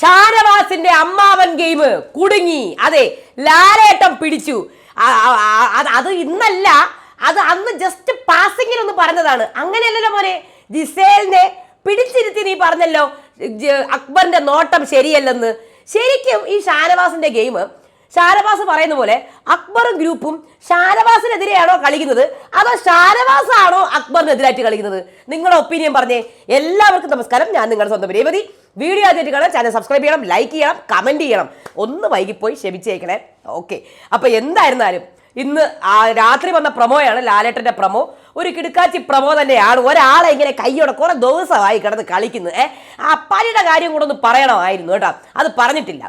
ഷാനവാസിന്റെ അമ്മാവൻ ഗെയിം കുടുങ്ങി. അതെ ലാലേട്ടം പിടിച്ചു. അത് ഇന്നല്ല അത് അന്ന് ജസ്റ്റ് പാസിംഗിൽ ഒന്ന് പറഞ്ഞതാണ്. അങ്ങനെയല്ലല്ലോ മോനെ ജിസേലിനെ പിടിച്ചിരുത്തി നീ പറഞ്ഞല്ലോ അക്ബറിന്റെ നോട്ടം ശരിയല്ലെന്ന്. ശരിക്കും ഈ ഷാനവാസിന്റെ ഗെയിം ഷാനവാസ് പറയുന്ന പോലെ അക്ബറും ഗ്രൂപ്പും ഷാനവാസിനെതിരെയാണോ കളിക്കുന്നത്? അതോ ഷാനവാസ് ആണോ അക്ബറിനെതിരായിട്ട് കളിക്കുന്നത്? നിങ്ങളുടെ ഒപ്പീനിയൻ പറഞ്ഞേ. എല്ലാവർക്കും നമസ്കാരം. ഞാൻ നിങ്ങളുടെ സ്വന്തം രേവതി. വീഡിയോ ആദ്യമായിട്ട് കാണാൻ ചാനൽ സബ്സ്ക്രൈബ് ചെയ്യണം ലൈക്ക് ചെയ്യണം കമന്റ് ചെയ്യണം. ഒന്ന് വൈകിപ്പോയി ക്ഷമിച്ചേക്കണേ ഓക്കെ അപ്പോൾ എന്തായിരുന്നാലും ഇന്ന് രാത്രി വന്ന പ്രൊമോയാണ് ലാലേട്ടന്റെ പ്രൊമോ. ഒരു കിടുക്കാച്ചി പ്രമോ തന്നെയാണ്. ഒരാളെ ഇങ്ങനെ കൈയോടെ കുറെ ദിവസമായി കിടന്ന് കളിക്കുന്നത് ഏ ആ അപ്പാലിയുടെ കാര്യം കൂടെ ഒന്ന് പറയണമായിരുന്നു കേട്ടോ. അത് പറഞ്ഞിട്ടില്ല.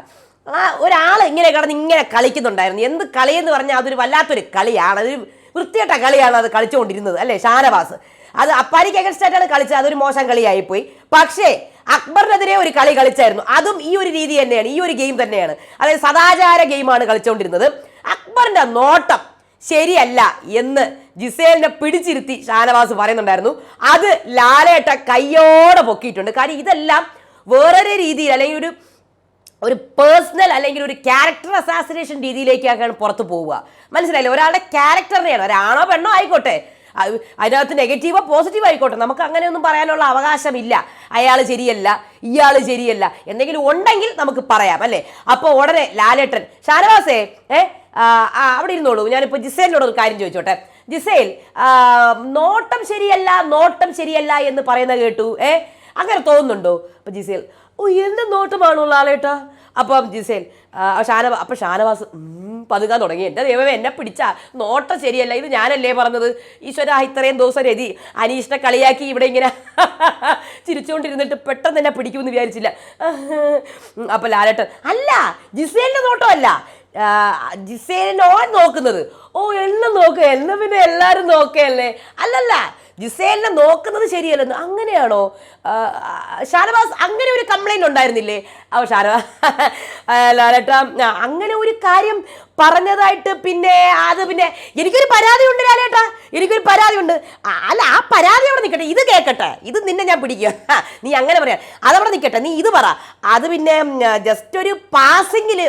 ആ ഒരാൾ ഇങ്ങനെ കിടന്ന് ഇങ്ങനെ കളിക്കുന്നുണ്ടായിരുന്നു. എന്ത് കളിയെന്ന് പറഞ്ഞാൽ അതൊരു വല്ലാത്തൊരു കളിയാണ്. അതൊരു വൃത്തികെട്ട കളിയാണ് അത് കളിച്ചുകൊണ്ടിരുന്നത്. അല്ലേ ഷാനവാസ്? അത് അപ്പാരിക്ക് അഗൻസ്റ്റായിട്ടാണ് കളിച്ചത്. അതൊരു മോശം കളിയായിപ്പോയി. പക്ഷേ അക്ബറിനെതിരെ ഒരു കളി കളിച്ചായിരുന്നു. അതും ഈ ഒരു രീതി തന്നെയാണ് ഈ ഒരു ഗെയിം തന്നെയാണ്. അതായത് സദാചാര ഗെയിമാണ് കളിച്ചുകൊണ്ടിരുന്നത് അക്ബറിന്റെ നോട്ടം ശരിയല്ല എന്ന് ജിസേലിനെ പിടിച്ചിരുത്തി ഷാനവാസ് പറയുന്നുണ്ടായിരുന്നു. അത് ലാലേട്ട കയ്യോടെ പൊക്കിയിട്ടുണ്ട്. കാര്യം ഇതെല്ലാം വേറൊരു രീതിയിൽ അല്ലെങ്കിൽ ഒരു ഒരു പേഴ്സണൽ അല്ലെങ്കിൽ ഒരു ക്യാരക്ടർ അസാസിനേഷൻ രീതിയിലേക്കാണ് പുറത്തു പോവുക. മനസ്സിലായില്ലേ? ഒരാളുടെ ക്യാരക്ടറിനെയാണ് ഒരാണോ പെണ്ണോ ആയിക്കോട്ടെ. അതിനകത്ത് നെഗറ്റീവോ പോസിറ്റീവ് ആയിക്കോട്ടെ. നമുക്ക് അങ്ങനെയൊന്നും പറയാനുള്ള അവകാശമില്ല. അയാൾ ശരിയല്ല ഇയാൾ ശരിയല്ല. എന്തെങ്കിലും ഉണ്ടെങ്കിൽ നമുക്ക് പറയാം അല്ലേ? അപ്പോൾ ഉടനെ ലാലേട്ടൻ ഷാനവാസേ ഏ അവിടെ ഇരുന്നോളൂ. ഞാനിപ്പോൾ ജിസേലിനോട് ഒരു കാര്യം ചോദിച്ചോട്ടെ. ജിസേൽ നോട്ടം ശരിയല്ല നോട്ടം ശരിയല്ല എന്ന് പറയുന്നത് കേട്ടു ഏ? അങ്ങനെ തോന്നുന്നുണ്ടോ? അപ്പൊ ജിസേൽ ഓ എന്ത് നോട്ടമാണോ ലാലേട്ടാ? അപ്പം ജിസേൽ ആ, അപ്പം ഷാനവാസ് പതുക്കാൻ തുടങ്ങി. എന്റെ ദൈവമേ എന്നെ പിടിച്ച നോട്ടം ശരിയല്ല. ഇത് ഞാനല്ലേ പറഞ്ഞത്? ഈശ്വര ഇത്രയും ദിവസം രതി. അനീഷിനെ കളിയാക്കി ഇവിടെ ഇങ്ങനെ ചിരിച്ചുകൊണ്ടിരുന്നിട്ട് പെട്ടെന്ന് എന്നെ പിടിക്കുമെന്ന് വിചാരിച്ചില്ല. അപ്പം ലാലട്ടൻ അല്ല ജിസേലിന്റെ നോട്ടമല്ല. ജിസേലിന്റെ ജിസേലിനോ നോക്കുന്നത്. ഓ എന്നെ നോക്കുക എന്നെ പിന്നെ എല്ലാവരും നോക്കുകയല്ലേ അല്ലല്ല ജിസേലിനെ നോക്കുന്നത് ശരിയല്ലെന്ന് അങ്ങനെയാണോ? ഷാനവാസ് അങ്ങനെ ഒരു കംപ്ലൈന്റ് ഉണ്ടായിരുന്നില്ലേ? ഓ ഷാനവാസ് ലാലേട്ട അങ്ങനെ ഒരു കാര്യം പറഞ്ഞതായിട്ട് പിന്നെ അത് പിന്നെ എനിക്കൊരു പരാതി ഉണ്ട് ലാലേട്ടാ എനിക്കൊരു പരാതി ഉണ്ട് അല്ല ആ പരാതി അവിടെ നിൽക്കട്ടെ ഇത് കേൾക്കട്ടെ ഇത് നിന്നെ ഞാൻ പിടിക്കുക നീ അങ്ങനെ പറയാം അതവിടെ നിൽക്കട്ടെ നീ ഇത് പറ. അത് പിന്നെ ജസ്റ്റ് ഒരു പാസിങ്ങിൽ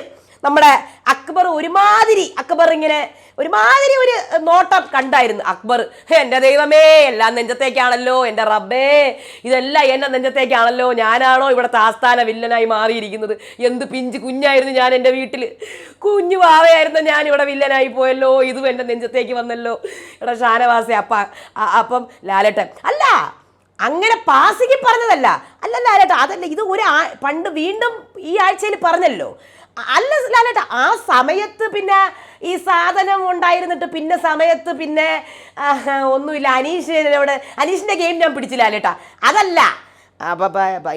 നമ്മുടെ അക്ബർ ഒരുമാതിരി അക്ബർ ഇങ്ങനെ ഒരുമാതിരി ഒരു നോട്ടം കണ്ടായിരുന്നു അക്ബർ. എന്റെ ദൈവമേ എല്ലാം നെഞ്ചത്തേക്കാണല്ലോ എന്റെ റബ്ബേ. ഇതെല്ലാം എന്നെ നെഞ്ചത്തേക്കാണല്ലോ. ഞാനാണോ ഇവിടുത്തെ ആസ്ഥാന വില്ലനായി മാറിയിരിക്കുന്നത്? എന്ത് പിഞ്ച് കുഞ്ഞായിരുന്നു ഞാൻ എന്റെ വീട്ടിൽ കുഞ്ഞു വാവയായിരുന്നു ഞാൻ ഇവിടെ വില്ലനായി പോയല്ലോ. ഇതും എന്റെ നെഞ്ചത്തേക്ക് വന്നല്ലോ. ഇവിടെ ഷാനവാസി അപ്പ അപ്പം ലാലട്ടൻ. അല്ല അങ്ങനെ പാസിക്ക് പറഞ്ഞതല്ല. അല്ല ലാലേട്ട അതല്ല ഇത് ഒരു പണ്ട് വീണ്ടും ഈ ആഴ്ചയിൽ പറഞ്ഞല്ലോ. അല്ല ലാലേട്ട ആ സമയത്ത് പിന്നെ ഈ സാധനം ഉണ്ടായിരുന്നിട്ട് പിന്നെ സമയത്ത് പിന്നെ ഒന്നുമില്ല. അനീഷിനോട് അനീഷിന്റെ ഗെയിം ഞാൻ പിടിച്ചില്ല ലാലേട്ട അതല്ല.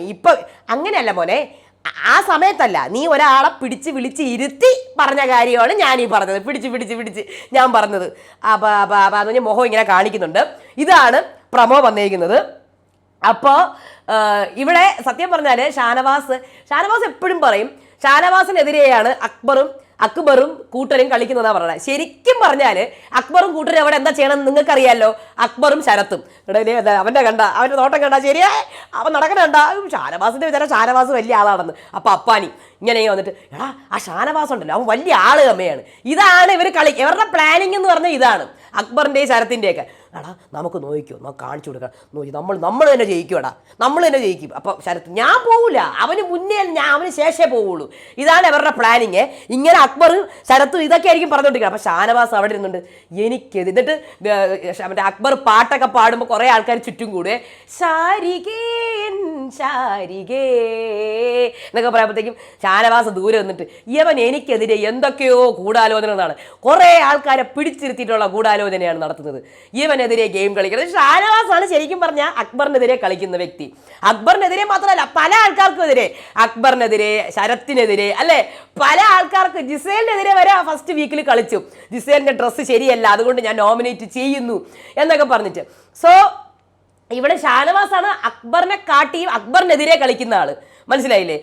ഇപ്പൊ അങ്ങനെയല്ല മോനെ. ആ- സമയത്തല്ല നീ ഒരാളെ പിടിച്ച് വിളിച്ച് ഇരുത്തി പറഞ്ഞ കാര്യമാണ് ഞാൻ ഈ പറഞ്ഞത്. പിടിച്ച് പിടിച്ച് പിടിച്ച് ഞാൻ പറഞ്ഞത്. അപ്പൊ അപ്പൊ അപ്പൊ ഞാൻ മുഖം ഇങ്ങനെ കാണിക്കുന്നുണ്ട്. ഇതാണ് പ്രമോ വന്നിരിക്കുന്നത് അപ്പോൾ ഇവിടെ സത്യം പറഞ്ഞാൽ ഷാനവാസ് ഷാനവാസ് എപ്പോഴും പറയും ഷാനവാസിനെതിരെയാണ് അക്ബറും അക്ബറും കൂട്ടരും കളിക്കുന്നതാ പറഞ്ഞത് ശരിക്കും പറഞ്ഞാൽ അക്ബറും കൂട്ടരും അവിടെ എന്താ ചെയ്യണം നിങ്ങൾക്കറിയാലോ? അക്ബറും ശരത്തും. അവന്റെ കണ്ട അവന്റെ നോട്ടം കണ്ട ശരിയാ അവൻ നടക്കണണ്ട ഷാനവാസിന്റെ വിചാരം ഷാനവാസ് വലിയ ആളാണെന്ന്. അപ്പൊ അപ്പാനി ഇങ്ങനെ വന്നിട്ട് എടാ ആ ഷാനവാസ് ഉണ്ടല്ലോ അവൻ വലിയ ആൾ അമ്മയാണ്. ഇതാണ് ഇവർ കളി ഇവരുടെ പ്ലാനിങ് എന്ന് പറഞ്ഞാൽ ഇതാണ്. അക്ബറിന്റെയും ശരത്തിന്റെയൊക്കെ. എടാ നമുക്ക് നോക്കിക്കോ നമുക്ക് കാണിച്ചു കൊടുക്കാം. നോക്കി നമ്മൾ നമ്മൾ തന്നെ ജയിക്കുമെടാ നമ്മൾ തന്നെ ജയിക്കും. അപ്പോൾ ശരത്ത് ഞാൻ പോവില്ല അവന് മുന്നേ ഞാൻ അവന് ശേഷേ പോവുള്ളൂ. ഇതാണ് അവരുടെ പ്ലാനിങ് ഇങ്ങനെ അക്ബർ ശരത്തും ഇതൊക്കെ ആയിരിക്കും പറഞ്ഞുകൊണ്ടിരിക്കുന്നത്. അപ്പോൾ ഷാനവാസ് അവിടെ ഇരുന്നുണ്ട്. എനിക്ക് എന്നിട്ട് മറ്റേ അക്ബർ പാട്ടൊക്കെ പാടുമ്പോൾ കുറേ ആൾക്കാർ ചുറ്റും കൂടെ ശാരികേ എൻ ശാരികേ എന്നൊക്കെ പറയുമ്പോഴത്തേക്കും ഷാനവാസ് ദൂരെ നിന്നിട്ട് ഇവൻ എനിക്കെതിരെ എന്തൊക്കെയോ ഗൂഢാലോചനകളാണ്. കുറേ ആൾക്കാരെ പിടിച്ചിരുത്തിയിട്ടുള്ള ഗൂഢാലോചനയാണ് നടത്തുന്നത്. ഇവനെതിരെ ഗെയിം കളിക്കുന്നത് ആണ് ശരിക്കും പറഞ്ഞാൽ അക്ബറിനെതിരെ കളിക്കുന്ന വ്യക്തി. അക്ബറിനെതിരെ മാത്രമല്ല പല ആൾക്കാർക്കും എതിരെ അക്ബറിനെതിരെ ശരത്തിനെതിരെ അല്ലേ? പല ആൾക്കാർക്ക് ജിസേലിനെതിരെ വരെ ഫസ്റ്റ് വീക്കിൽ കളിച്ചു. ജിസേലിന്റെ ഡ്രസ്സ് ശരിയല്ല അതുകൊണ്ട് ഞാൻ നോമിനേറ്റ് ചെയ്യുന്നു എന്നൊക്കെ പറഞ്ഞിട്ട്. സോ ഇവിടെ ഷാനവാസ് ആണ് അക്ബറിനെ കാട്ടിയും അക്ബറിനെതിരെ കളിക്കുന്ന ആൾ. മനസ്സിലായില്ലേ?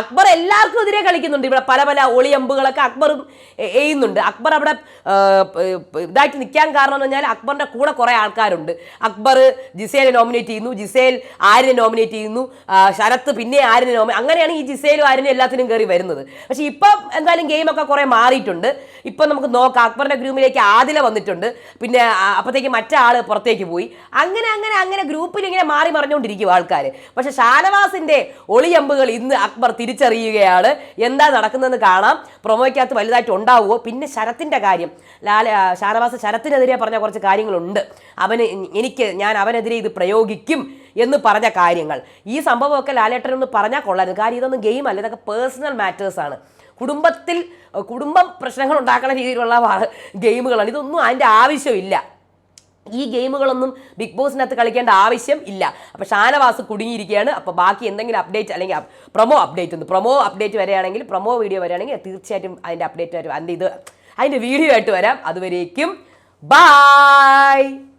അക്ബർ എല്ലാവർക്കും എതിരെ കളിക്കുന്നുണ്ട്. ഇവിടെ പല പല ഒളിയമ്പുകളൊക്കെ അക്ബറും എയ്യുന്നുണ്ട്. അക്ബർ അവിടെ ഇതായിട്ട് നിൽക്കാൻ കാരണം എന്ന് പറഞ്ഞാൽ അക്ബറിന്റെ കൂടെ കുറേ ആൾക്കാരുണ്ട്. അക്ബർ ജിസേലെ നോമിനേറ്റ് ചെയ്യുന്നു. ജിസേൽ ആര്യനെ നോമിനേറ്റ് ചെയ്യുന്നു. ശരത്ത് പിന്നെ ആര്യനെ നോമി അങ്ങനെയാണ് ഈ ജിസേലും ആര്യനും എല്ലാത്തിനും കയറി വരുന്നത്. പക്ഷേ ഇപ്പം എന്തായാലും ഗെയിമൊക്കെ കുറേ മാറിയിട്ടുണ്ട്. ഇപ്പം നമുക്ക് നോക്കാം. അക്ബറിന്റെ ഗ്രൂപ്പിലേക്ക് ആദില വന്നിട്ടുണ്ട്. പിന്നെ അപ്പോഴത്തേക്ക് മറ്റാൾ മറ്റേ പുറത്തേക്ക് പോയി. അങ്ങനെ അങ്ങനെ അങ്ങനെ ഗ്രൂപ്പിൽ ഇങ്ങനെ മാറി മറിഞ്ഞുകൊണ്ടിരിക്കും ആൾക്കാർ പക്ഷേ ഷാനവാസിന്റെ ഷാനവാസിന്റെ ഒളിയമ്പുകൾ ഇന്ന് അക്ബർ തിരിച്ചറിയുകയാണ്. എന്താ നടക്കുന്നതെന്ന് കാണാം. പ്രൊമോയ്ക്കകത്ത് വലുതായിട്ട് ഉണ്ടാവുമോ പിന്നെ ശരത്തിന്റെ കാര്യം. ലാല ഷാനവാസ് ശരത്തിനെതിരെ പറഞ്ഞ കുറച്ച് കാര്യങ്ങളുണ്ട്. അവന് എനിക്ക് ഞാൻ അവനെതിരെ ഇത് പ്രയോഗിക്കും എന്ന് പറഞ്ഞ കാര്യങ്ങൾ. ഈ സംഭവമൊക്കെ ലാലേട്ടനൊന്ന് പറഞ്ഞാൽ കൊള്ളായിരുന്നു കാര്യം ഇതൊന്നും ഗെയിം അല്ല ഇതൊക്കെ പേഴ്സണൽ മാറ്റേഴ്സാണ് കുടുംബത്തിൽ കുടുംബം പ്രശ്നങ്ങൾ ഉണ്ടാക്കുന്ന രീതിയിലുള്ള ഗെയിമുകളാണ്. ഇതൊന്നും അതിന്റെ ആവശ്യമില്ല. ഈ ഗെയിമുകളൊന്നും ബിഗ് ബോസിനകത്ത് കളിക്കേണ്ട ആവശ്യം ഇല്ല. അപ്പോൾ ഷാനവാസ് കുടുങ്ങിയിരിക്കുകയാണ്. അപ്പോൾ ബാക്കി എന്തെങ്കിലും അപ്ഡേറ്റ് അല്ലെങ്കിൽ പ്രൊമോ അപ്ഡേറ്റ് ഒന്ന് പ്രൊമോ അപ്ഡേറ്റ് വരികയാണെങ്കിൽ പ്രൊമോ വീഡിയോ വരികയാണെങ്കിൽ തീർച്ചയായിട്ടും അതിന്റെ അപ്ഡേറ്റ് വരും. അതിന്റെ ഇത് അതിന്റെ വീഡിയോ ആയിട്ട് വരാം. അതുവരേക്കും ബായ്